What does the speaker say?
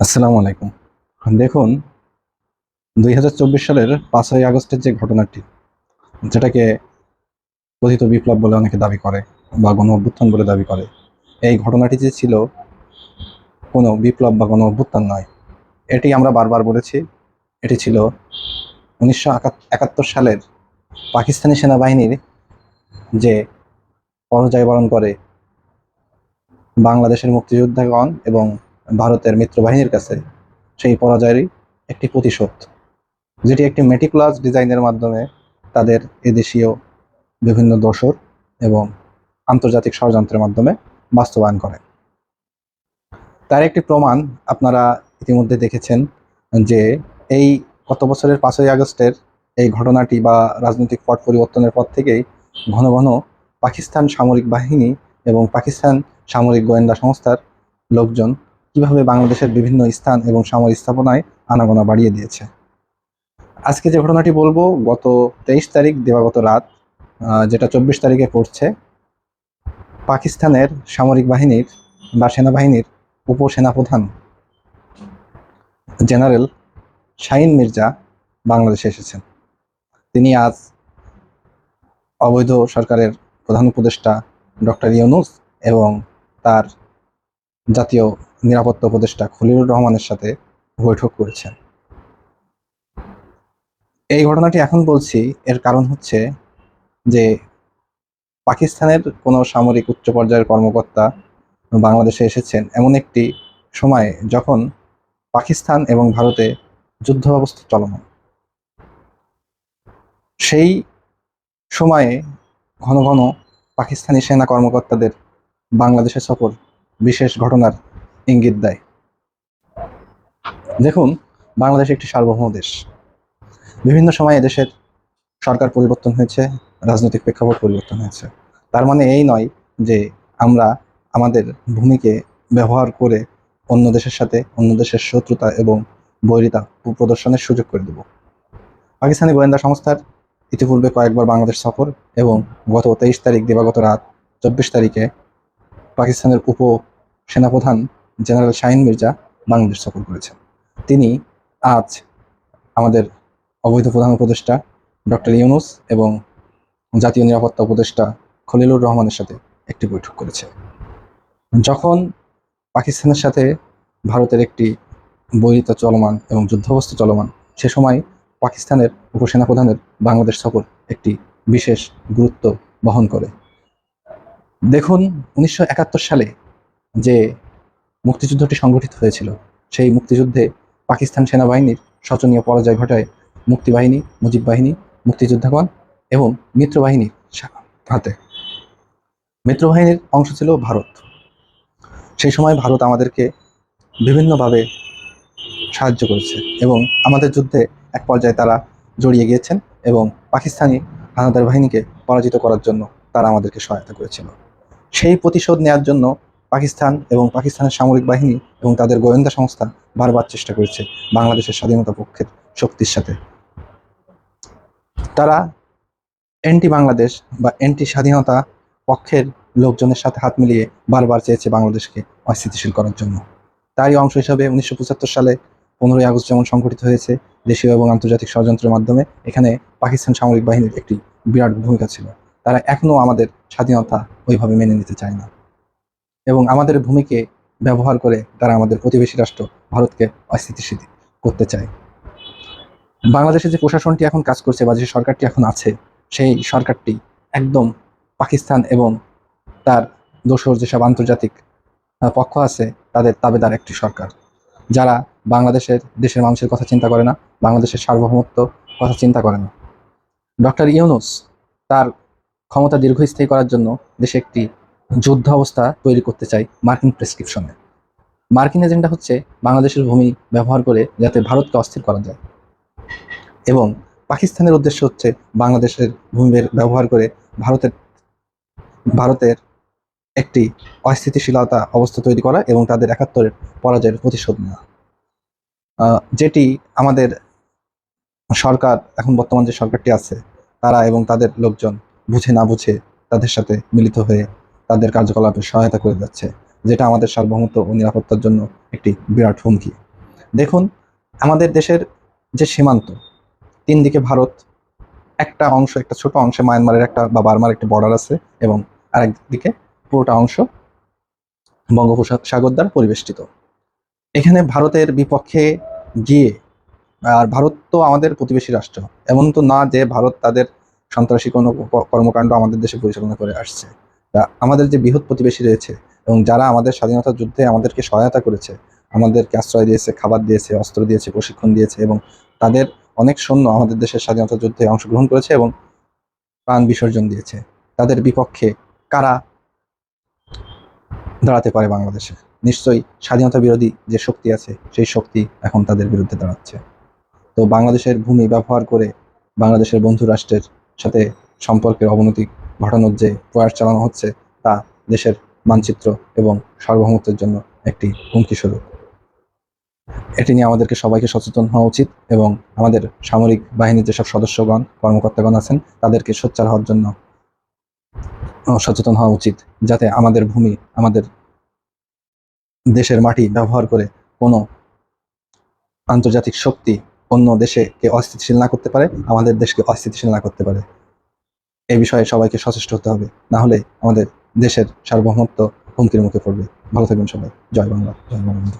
আসসালামু আলাইকুম। দেখুন, দুই হাজার চব্বিশ সালের পাঁচই আগস্টের যে ঘটনাটি, যেটাকে কথিত বিপ্লব বলে অনেকে দাবি করে বা গণ অভ্যুত্থান বলে দাবি করে, এই ঘটনাটি যে ছিল কোনো বিপ্লব বা গণ অভ্যুত্থান নয়। এটি আমরা বারবার বলেছি, এটি ছিল উনিশশো একাত্তর সালের পাকিস্তানি সেনাবাহিনীর যে পরাজয় বরণ করে বাংলাদেশের মুক্তিযোদ্ধাগণ এবং ভারতের মিত্রবাহিনীর কাছে সেই পরাজয়েরই একটি প্রতিশোধ, যেটি একটি মেটিকুলাস ডিজাইনের মাধ্যমে তাদের এদেশীয় বিভিন্ন দোসর এবং আন্তর্জাতিক ষড়যন্ত্রের মাধ্যমে বাস্তবায়ন করে। তার একটি প্রমাণ আপনারা ইতিমধ্যে দেখেছেন যে এই গত বছরের পাঁচই আগস্টের এই ঘটনাটি বা রাজনৈতিক পট পরিবর্তনের পর থেকেই ঘন ঘন পাকিস্তান সামরিক বাহিনী এবং পাকিস্তান সামরিক গোয়েন্দা সংস্থার লোকজন কীভাবে বাংলাদেশের বিভিন্ন স্থান এবং সামরিক স্থাপনায় আনাগোনা বাড়িয়ে দিয়েছে। আজকে যে ঘটনাটি বলব, গত তেইশ তারিখ দিবাগত রাত যেটা চব্বিশ তারিখে পড়ছে পাকিস্তানের সামরিক বাহিনীর বা সেনাবাহিনীর উপসেনাপ্রধান জেনারেল শাহিন মির্জা বাংলাদেশে এসেছেন। তিনি আজ অবৈধ সরকারের প্রধান উপদেষ্টা ডক্টর ইউনুস এবং তার জাতীয় নিরাপত্তা উপদেষ্টা খলিলুর রহমানের সাথে বৈঠক করেছেন। এই ঘটনাটি এখন বলছি, এর কারণ হচ্ছে যে পাকিস্তানের কোনো সামরিক উচ্চ পর্যায়ের কর্মকর্তা বাংলাদেশে এসেছেন এমন একটি সময়ে যখন পাকিস্তান এবং ভারতে যুদ্ধ অবস্থা চলমান। সেই সময়ে ঘন ঘন পাকিস্তানি সেনা কর্মকর্তাদের বাংলাদেশে সফর বিশেষ ঘটনার ইঙ্গিত দেয়। দেখুন, বাংলাদেশ একটি সার্বভৌম দেশ। বিভিন্ন সময়ে দেশের সরকার পরিবর্তন হয়েছে, রাজনৈতিক প্রেক্ষাপট পরিবর্তন হয়েছে। তার মানে এই নয় যে আমরা আমাদের ভূমিকে ব্যবহার করে অন্য দেশের সাথে, অন্য দেশের শত্রুতা এবং বৈরিতা প্রদর্শনের সুযোগ করে দেব। পাকিস্তানি গোয়েন্দা সংস্থার ইতিপূর্বে কয়েকবার বাংলাদেশ সফর এবং গত তেইশ তারিখ দিবাগত রাত চব্বিশ তারিখে পাকিস্তানের উপ সেনাপ্রধান জেনারেল শাহিন মির্জা বাংলাদেশ সফর করেছেন। তিনি আজ আমাদের অবৈধ প্রধান উপদেষ্টা ডক্টর ইউনুস এবং জাতীয় নিরাপত্তা উপদেষ্টা খলিলুর রহমানের সাথে একটি বৈঠক করেছে যখন পাকিস্তানের সাথে ভারতের একটি বৈরিতা চলমান এবং যুদ্ধাবস্থা চলমান, সে সময় পাকিস্তানের উপসেনাপ্রধানের বাংলাদেশ সফর একটি বিশেষ গুরুত্ব বহন করে। দেখুন, উনিশশো একাত্তর সালে যে মুক্তিযুদ্ধটি সংগঠিত হয়েছিল। সেই মুক্তিযুদ্ধে পাকিস্তান সেনাবাহিনীর শোচনীয় পরাজয় ঘটায় মুক্তিবাহিনী মুজিব বাহিনী মুক্তিযোদ্ধাগণ এবং মিত্রবাহিনীর হাতে। মিত্রবাহিনীর অংশ ছিল ভারত। সেই সময় ভারত আমাদেরকে বিভিন্নভাবে সাহায্য করেছে এবং আমাদের যুদ্ধে এক পর্যায়ে তারা জড়িয়ে গিয়েছেন এবং পাকিস্তানি হানাদার বাহিনীকে পরাজিত করার জন্য তারা আমাদেরকে সহায়তা করেছিল। সেই প্রতিশোধ নেওয়ার জন্য পাকিস্তান এবং পাকিস্তানের সামরিক বাহিনী এবং তাদের গোয়েন্দা সংস্থা বারবার চেষ্টা করেছে বাংলাদেশের স্বাধীনতা পক্ষের শক্তির সাথে। তারা এন্টি বাংলাদেশ বা এন্টি স্বাধীনতা পক্ষের লোকজনের সাথে হাত মিলিয়ে বারবার চেয়েছে বাংলাদেশকে অস্থিতিশীল করার জন্য। তারই অংশ হিসাবে উনিশশো পঁচাত্তর সালে পনেরোই আগস্ট যেমন সংঘটিত হয়েছে, দেশীয় এবং আন্তর্জাতিক ষড়যন্ত্রের মাধ্যমে এখানে পাকিস্তান সামরিক বাহিনীর একটি বিরাট ভূমিকা ছিল। তারা এখনও আমাদের স্বাধীনতা ওইভাবে মেনে নিতে চায় না। এবং আমাদের ভূমিকে ব্যবহার করে তারা আমাদের প্রতিবেশী রাষ্ট্র ভারতকে অস্থিতিশীল করতে চায়। বাংলাদেশে যে প্রশাসনটি এখন কাজ করছে বা যে সরকারটি এখন আছে, সেই সরকারটি একদম পাকিস্তান এবং তার দোসর যেসব আন্তর্জাতিক পক্ষ আছে, তাদের তাবেদার একটি সরকার। যারা বাংলাদেশের দেশের মানুষের কথা চিন্তা করে না, বাংলাদেশের সার্বভৌমত্ব কথা চিন্তা করে না। ডক্টর ইউনুস তার ক্ষমতা দীর্ঘস্থায়ী করার জন্য দেশে একটি যুদ্ধ অবস্থা তৈরি করতে চায় মার্কিন প্রেসক্রিপশনে। মার্কিন এজেন্ডা হচ্ছে বাংলাদেশের ভূমি ব্যবহার করে যাতে ভারতকে অস্থির করা যায়। এবং পাকিস্তানের উদ্দেশ্য হচ্ছে বাংলাদেশের ভূমি ব্যবহার করে ভারতের ভারতের একটি অস্থিতিশীলতা অবস্থা তৈরি করা এবং তাদের একাত্তরের পরাজয়ের প্রতিশোধ নেওয়া। যেটি আমাদের সরকার, এখন বর্তমান যে সরকারটি আছে, তারা এবং তাদের লোকজন বুঝে না বুঝে তাদের সাথে মিলিত হয়ে তাদের কার্যকলাপে সহায়তা করে যাচ্ছে, যেটা আমাদের সার্বভৌমত্ব ও নিরাপত্তার জন্য একটি বিরাট হুমকি। দেখুন, আমাদের দেশের যে সীমান্ত তিন দিকে ভারত, একটা অংশ, একটা ছোট অংশে মায়ানমারের একটা বা বার্মার একটা বর্ডার আছে এবং আরেক দিকে পুরোটা অংশ বঙ্গোপসাগর দ্বারা পরিবেষ্টিত। এখানে ভারতের বিপক্ষে গিয়ে, আর ভারত তো আমাদের প্রতিবেশী রাষ্ট্র, এমন তো না যে ভারত তাদের সন্ত্রাসী কোনো কর্মকাণ্ড আমাদের দেশে পরিচালনা করে আসছে। আমাদের যে বৃহৎ প্রতিবেশী রয়েছে এবং যারা আমাদের স্বাধীনতা যুদ্ধে আমাদেরকে সহায়তা করেছে, আমাদেরকে আশ্রয় দিয়েছে, খাবার দিয়েছে, অস্ত্র দিয়েছে, প্রশিক্ষণ দিয়েছে এবং তাদের অনেক সৈন্য আমাদের দেশের স্বাধীনতা যুদ্ধে অংশগ্রহণ করেছে এবং প্রাণ বিসর্জন দিয়েছে। তাদের বিপক্ষে কারা দাঁড়াতে পারে বাংলাদেশে? নিশ্চয়ই স্বাধীনতা বিরোধী যে শক্তি আছে, সেই শক্তি এখন তাদের বিরুদ্ধে দাঁড়াচ্ছে। তো বাংলাদেশের ভূমি ব্যবহার করে বাংলাদেশের বন্ধু রাষ্ট্রের সাথে সম্পর্কের অবনতি ঘটানোর যে প্রয়াস চালানো হচ্ছে তা দেশের মানচিত্র এবং সার্বভৌমত্বের জন্য একটি হুমকি স্বরূপ। এটি নিয়ে আমাদেরকে সবাইকে সচেতন হওয়া উচিত এবং আমাদের সামরিক বাহিনীর যেসব সদস্যগণ, কর্মকর্তাগণ আছেন, তাদেরকে সোচ্চার হওয়ার জন্য সচেতন হওয়া উচিত, যাতে আমাদের ভূমি, আমাদের দেশের মাটি ব্যবহার করে কোনো আন্তর্জাতিক শক্তি অন্য দেশকে অস্থিতিশীল না করতে পারে, আমাদের দেশকে অস্থিতিশীল না করতে পারে। এই বিষয়ে সবাইকে সচেষ্ট হতে হবে। না হলে আমাদের দেশের সার্বভৌমত্ব হুমকির মুখে পড়বে। ভালো থাকবেন সবাই। জয় বাংলা, জয় বঙ্গবন্ধু।